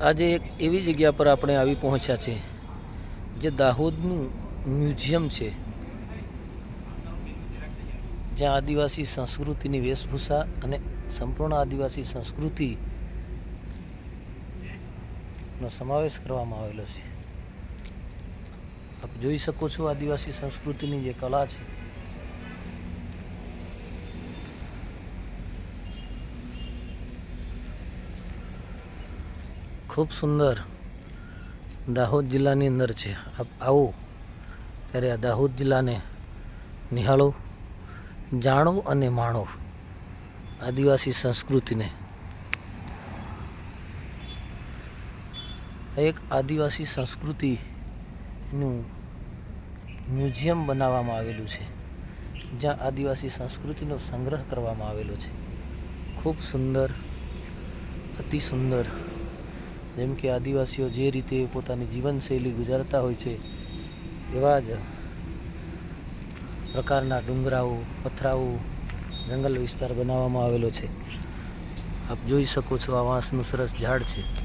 આજે એક એવી જગ્યા પર આપણે આવી પહોંચ્યા છે, જે દાહોદનું મ્યુઝિયમ છે. જ્યાં આદિવાસી સંસ્કૃતિની વેશભૂષા અને સંપૂર્ણ આદિવાસી સંસ્કૃતિ નો સમાવેશ કરવામાં આવેલો છે. આપ જોઈ શકો છો આદિવાસી સંસ્કૃતિની જે કલા છે. ખૂબ સુંદર દાહોદ જિલ્લાની અંદર છે. આપ આવો ત્યારે આ દાહોદ જિલ્લાને નિહાળો, જાણો અને માણો આદિવાસી સંસ્કૃતિને. એક આદિવાસી સંસ્કૃતિનું મ્યુઝિયમ બનાવવામાં આવેલું છે, જ્યાં આદિવાસી સંસ્કૃતિનો સંગ્રહ કરવામાં આવેલો છે. ખૂબ સુંદર, અતિ સુંદર જેમ કે આદિવાસીઓ જે રીતે પોતાની જીવનશૈલી ગુજારતા હોય છે, એવા જ પ્રકારના ડુંગરાઓ, પથરાઓ જંગલ વિસ્તાર બનાવવામાં આવેલો છે. આપ જોઈ શકો છો આ વાંસનું સરસ ઝાડ છે.